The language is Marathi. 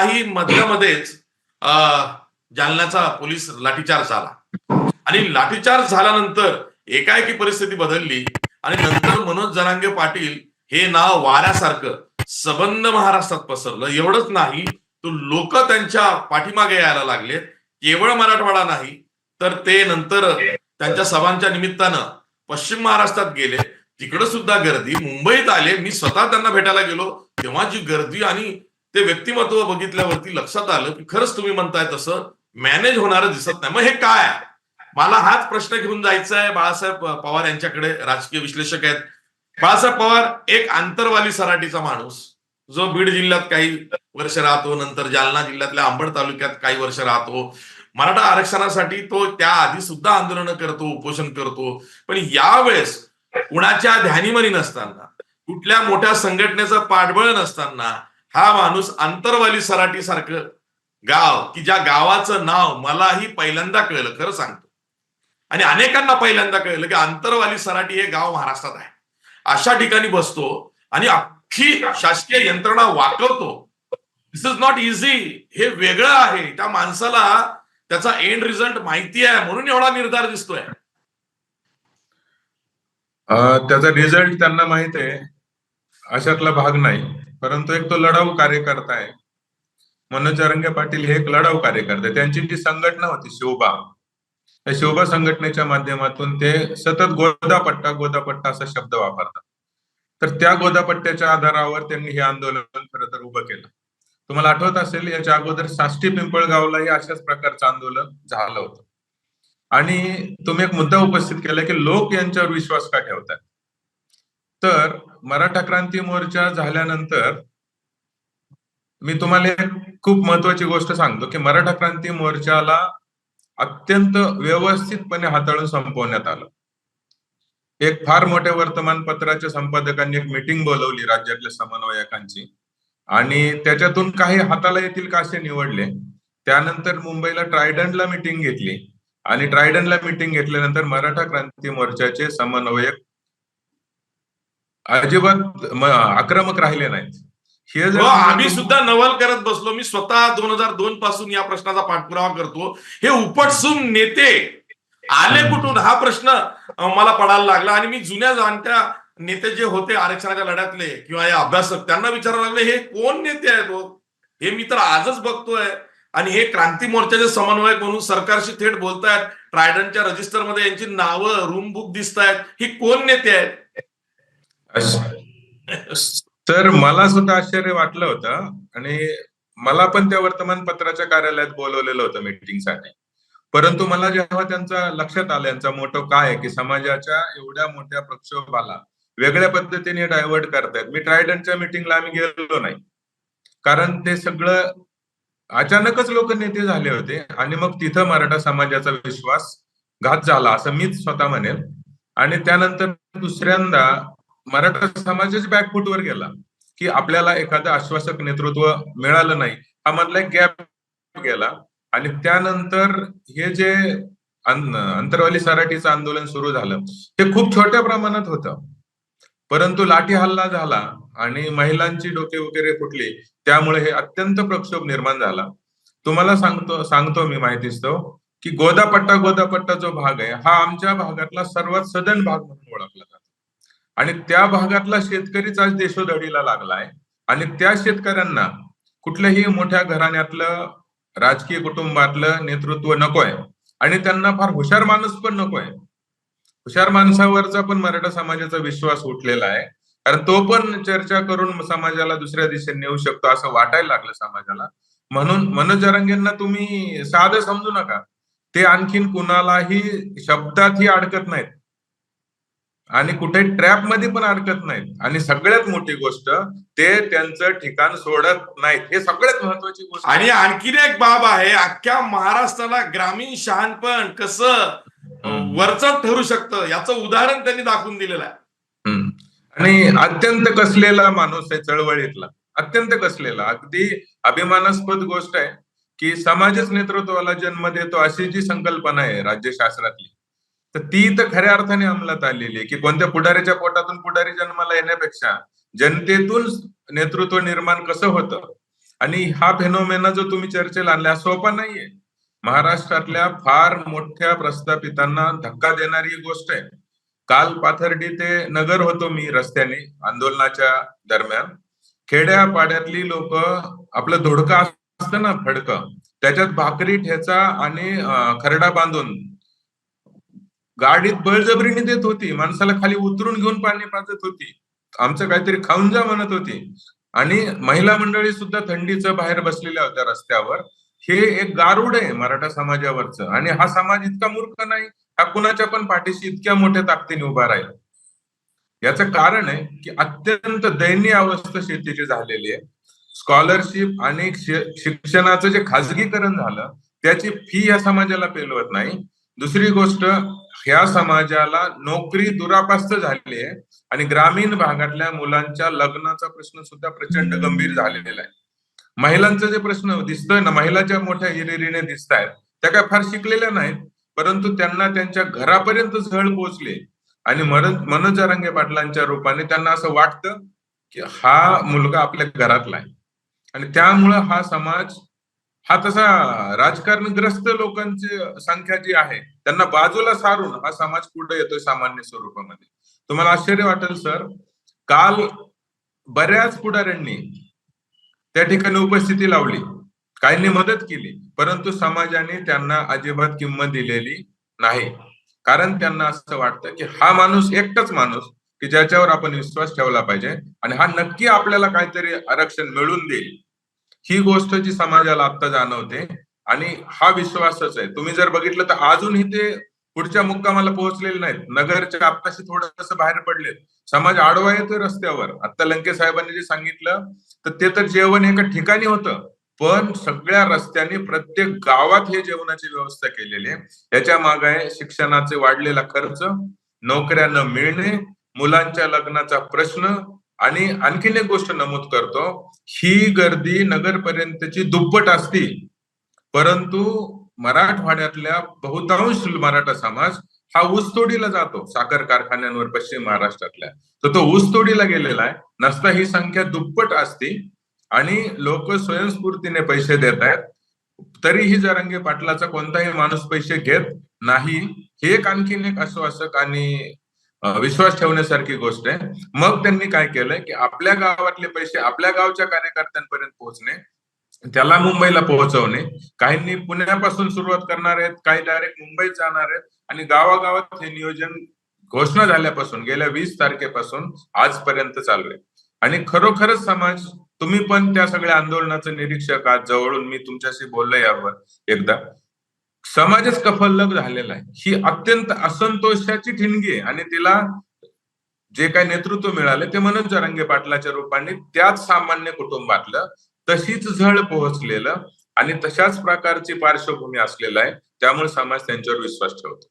काही मध्यामध्येच जालन्याचा पोलीस लाठीचार्ज झाला. आणि लाठीचार्ज झाल्यानंतर एकाएकी परिस्थिती बदलली आणि नंतर मनोज जरांगे पाटील हे नाव वाऱ्यासारखं सबंध महाराष्ट्रात पसरलं. एवढंच नाही तो लोक त्यांच्या पाठीमागे यायला लागले. केवळ मराठवाडा नाही तर ते नंतर त्यांच्या सभांच्या निमित्तानं पश्चिम महाराष्ट्रात गेले. तिकडे सुद्धा गर्दी. मुंबईत आले. मी स्वतः त्यांना भेटायला गेलो. तेव्हा जी गर्दी आणि ते व्यक्तिमत्व बघितल्यावरती लक्षात आलं की खरंच तुम्ही म्हणताय तसं मॅनेज होणारं दिसत नाही. मग हे काय? मला हाच प्रश्न घेऊन जायचा आहे बाळासाहेब पवार यांच्याकडे राजकीय विश्लेषक आहेत. बाळासाहेब पवार एक आंतरवाली सराटीचा माणूस. जो बीड जिल्ह्यात काही वर्ष राहतो नंतर जालना जिल्ह्यातल्या अंबड तालुक्यात काही वर्ष राहतो. मराठा आरक्षणासाठी तो त्या आधी सुद्धा आंदोलनं करतो उपोषण करतो. पण यावेळेस कुणाच्या ध्यानीमनी नसताना कुठल्या मोठ्या संघटनेचं पाठबळ नसताना हा माणूस आंतरवाली सराटी सारखं गाव की ज्या गावाचं नाव मलाही पहिल्यांदा कळलं खरं सांगतो. आणि अनेकांना पहिल्यांदा कळलं की आंतरवाली सराटी हे गाव महाराष्ट्रात आहे. अशा ठिकाणी बसतो आणि अख्खी शासकीय यंत्रणा वाकवतो. दिस इज नॉट इझी हे वेगळं आहे. त्या माणसाला त्याचा एंड रिझल्ट माहिती आहे म्हणून एवढा निर्धार दिसतोय. त्याचा रिझल्ट त्यांना माहीत आहे. अशातला भाग नाही परंतु एक तो लढाऊ कार्यकर्ता आहे. मनोज रंगे पाटील हे एक लढाऊ कार्यकर्ते त्यांची जी संघटना होती शोभा त्या शोभा संघटनेच्या माध्यमातून ते सतत गोदापट्टा गोदापट्टा असा शब्द वापरतात. तर त्या गोदापट्ट्याच्या आधारावर त्यांनी हे आंदोलन खरं तर उभं केलं. तुम्हाला आठवत असेल याच्या अगोदर साष्टी पिंपळगावलाही अशाच प्रकारचं आंदोलन झालं होतं. आणि तुम्ही एक मुद्दा उपस्थित केला की लोक यांच्यावर विश्वास का ठेवतात तर मराठा क्रांती मोर्चा झाल्यानंतर मी तुम्हाला एक खूप महत्वाची गोष्ट सांगतो की मराठा क्रांती मोर्चाला अत्यंत व्यवस्थितपणे हाताळून संपवण्यात आलं. एक फार मोठ्या वर्तमानपत्राच्या संपादकांनी एक मिटिंग बोलवली राज्यातल्या समन्वयकांची. आणि त्याच्यातून काही हाताला येतील का असे निवडले. त्यानंतर मुंबईला ट्रायडंटला मिटिंग घेतली. आणि ट्रायडनला मिटिंग घेतल्यानंतर मराठा क्रांती मोर्चाचे समन्वयक अजिबात आक्रमक राहिले नाहीत. हे जर हो, आम्ही सुद्धा नवल करत बसलो. मी स्वतः दोन हजार दोन पासून या प्रश्नाचा पाठपुरावा करतो. हे उपटसून नेते आले कुठून? हा प्रश्न मला पडायला लागला. आणि मी जुन्या जाणत्या नेते जे होते आरक्षणाच्या लढ्यातले किंवा हे अभ्यासक त्यांना विचारायला लागले हे कोण नेते आहेत हो? हे मी तर आजच बघतोय. आणि हे क्रांती मोर्चाचे समन्वयक म्हणून सरकारशी थेट बोलतायत. ट्रायडनच्या रजिस्टरमध्ये यांची नावं रूम बुक दिसत आहेत ही कोण नेते आहेत? तर मला सुद्धा आश्चर्य वाटलं होतं आणि मला पण त्या वर्तमानपत्राच्या कार्यालयात बोलवलेलं होतं मीटिंगसाठी. परंतु मला जेव्हा त्यांचा लक्षात आलं यांचा मोठं काय आहे की समाजाच्या एवढ्या मोठ्या प्रक्षोभाला वेगळ्या पद्धतीने डायव्हर्ट करतायत मी ट्रायडनच्या मिटिंगला आम्ही गेलो नाही. कारण ते सगळं अचानकच लोक नेते झाले होते आणि मग तिथं मराठा समाजाचा विश्वास घात झाला असं मीच स्वतः म्हणेल आणि त्यानंतर दुसऱ्यांदा मराठा समाजच बॅकफूटवर गेला की आपल्याला एखादं आश्वासक नेतृत्व मिळालं नाही हा मधला एक गॅप गेला. आणि त्यानंतर हे जे अंतरवाली सराठीचं आंदोलन सुरू झालं ते खूप छोट्या प्रमाणात होतं. परंतु लाठी हल्ला झाला आणि महिलांची डोके वगैरे फुटली त्यामुळे हे अत्यंत प्रक्षोभ निर्माण झाला. तुम्हाला सांगतो सांगतो मी माहितीच असतो की गोदापट्टा गोदापट्टा जो भाग आहे हा आमच्या भागातला सर्वात सदन भाग म्हणून ओळखला जातो. आणि त्या भागातला शेतकरीच आज देशोधडीला लागलाय. आणि त्या शेतकऱ्यांना कुठल्याही मोठ्या घराण्यातलं राजकीय कुटुंबातलं नेतृत्व नकोय. आणि त्यांना फार हुशार माणूस पण नकोय. हुशार माणसावरचा पण मराठा समाजाचा विश्वास उठलेला आहे. कारण तो पण चर्चा करून समाजाला दुसऱ्या दिशेने नेऊ शकतो असं वाटायला लागलं समाजाला. म्हणून मनोज जरांगेंना तुम्ही साधं समजू नका. ते आणखीन कुणालाही शब्दातही अडकत नाहीत. आणि कुठे ट्रॅपमध्ये पण अडकत नाहीत आणि सगळ्यात मोठी गोष्ट ते त्यांचं ठिकाण सोडत नाहीत हे सगळ्यात महत्वाची गोष्ट. आणि आणखीन एक बाब आहे अख्ख्या महाराष्ट्राला ग्रामीण शहाणपण कसं. वरचढ ठरू शकतं याचं उदाहरण त्यांनी दाखवून दिलेलं आहे. आणि अत्यंत कसलेला माणूस आहे चळवळीतला अत्यंत कसलेला अगदी अभिमानास्पद गोष्ट आहे की समाजच नेतृत्वाला जन्म देतो अशी जी संकल्पना आहे राज्यशास्त्रातली तर ती तर खऱ्या अर्थाने अंमलात आलेली आहे. की कोणत्या पुढारीच्या पोटातून पुढारी जन्माला येण्यापेक्षा जनतेतून नेतृत्व निर्माण कसं होतं? आणि हा फेनोमेना जो तुम्ही चर्चेला आणला हा सोपा नाहीये. महाराष्ट्रातल्या फार मोठ्या प्रस्थापितांना धक्का देणारी गोष्ट आहे. काल पाथर्डी ते नगर होतो मी रस्त्याने आंदोलनाच्या दरम्यान. खेड्या पाड्यातली लोक आपलं धोडका असतं ना फडकं. त्याच्यात भाकरी ठेचा आणि खरडा बांधून गाडीत बळजबरीने देत होती. माणसाला खाली उतरून घेऊन पाणी पाजत होती. आमचं काहीतरी खाऊन जा म्हणत होती. आणि महिला मंडळी सुद्धा थंडीचं बाहेर बसलेल्या होत्या रस्त्यावर. हे एक गारुड आहे मराठा समाजावरचं. आणि हा समाज इतका मूर्ख नाही. हा कुणाच्या पण पाठीशी इतक्या मोठ्या ताकदीने उभा राहील. याचं कारण आहे की अत्यंत दयनीय अवस्था शेतीची झालेली आहे. स्कॉलरशिप आणि शिक्षणाचं जे खाजगीकरण झालं त्याची फी या समाजाला पेलवत नाही. दुसरी गोष्ट ह्या समाजाला नोकरी दुरापास्त झाली आहे आणि ग्रामीण भागातल्या मुलांच्या लग्नाचा प्रश्न सुद्धा प्रचंड गंभीर झालेला आहे. महिलांचा जे प्रश्न दिसतोय ना महिला ज्या मोठ्या हिरिरीने दिसत आहेत त्या काय फार शिकलेल्या नाहीत परंतु त्यांना त्यांच्या घरापर्यंत झळ पोहोचले आणि मनोज मनोज जरांगे पाटलांच्या रूपाने त्यांना असं वाटतं की हा मुलगा आपल्या घरातला आहे. आणि त्यामुळं हा समाज हा तसा राजकारणग्रस्त लोकांची संख्या जी आहे त्यांना बाजूला सारून हा समाज पुढे येतोय सामान्य स्वरूपामध्ये. तुम्हाला आश्चर्य वाटेल सर. काल बऱ्याच पुढाऱ्यांनी त्या ठिकाणी उपस्थिती लावली. काहींनी मदत केली परंतु समाजाने त्यांना अजिबात किंमत दिलेली नाही. कारण त्यांना असं वाटतं की हा माणूस एकटाच माणूस की ज्याच्यावर आपण विश्वास ठेवला पाहिजे आणि हा नक्की आपल्याला काहीतरी आरक्षण मिळून देईल. ही गोष्ट जी समाजाला आता जाणवते आणि हा विश्वासच आहे. तुम्ही जर बघितलं तर अजूनही ते पुढच्या मुक्कामाला पोहोचलेले नाहीत. नगरच्या आपल्याशी थोडस बाहेर पडलेत. समाज आडवा येतोय रस्त्यावर. आता लंके साहेबांनी जे सांगितलं तर ते तर जेवण एका ठिकाणी होतं. पण सगळ्या रस्त्याने प्रत्येक गावात हे जेवणाची व्यवस्था केलेली आहे. याच्या मागे आहे शिक्षणाचे वाढलेला खर्च नोकऱ्या न मिळणे मुलांच्या लग्नाचा प्रश्न आणि आणखीन एक गोष्ट नमूद करतो ही गर्दी नगरपर्यंतची दुप्पट असती. परंतु मराठवाड्यातल्या बहुतांश मराठा समाज हा ऊसतोडीला जातो साखर कारखान्यांवर पश्चिम महाराष्ट्रातल्या. तर तो ऊसतोडीला गेलेला आहे नसता ही संख्या दुप्पट असती आणि लोक स्वयंस्फूर्तीने पैसे देत आहेत. तरीही जरंगे पाटलाचा कोणताही माणूस पैसे घेत नाही हे एक आणखीन एक आश्वासक आणि विश्वास ठेवण्यासारखी गोष्ट आहे. मग त्यांनी काय केलंय की आपल्या गावातले पैसे आपल्या गावच्या कार्यकर्त्यांपर्यंत पोहोचणे त्याला मुंबईला पोहोचवणे. काहींनी पुण्यापासून सुरुवात करणार आहेत काही डायरेक्ट मुंबईत जाणार आहेत आणि गावागावात हे नियोजन घोषणा झाल्यापासून गेल्या वीस तारखेपासून आजपर्यंत चालू आहे. आणि खरोखरच समाज तुम्ही पण त्या सगळ्या आंदोलनाचं निरीक्षक आहात. जवळून मी तुमच्याशी बोललो यावर एकदा. समाजच कफल्लक झालेला आहे. ही अत्यंत असंतोषाची ठिणगी आहे. आणि तिला जे काही नेतृत्व मिळाले ते मनोज जरांगे पाटलाच्या रूपाने त्याच सामान्य कुटुंबातलं तशीच झळ पोहोचलेलं आणि तशाच प्रकारची पार्श्वभूमी असलेलं आहे त्यामुळे समाज त्यांच्यावर विश्वास ठेवतो.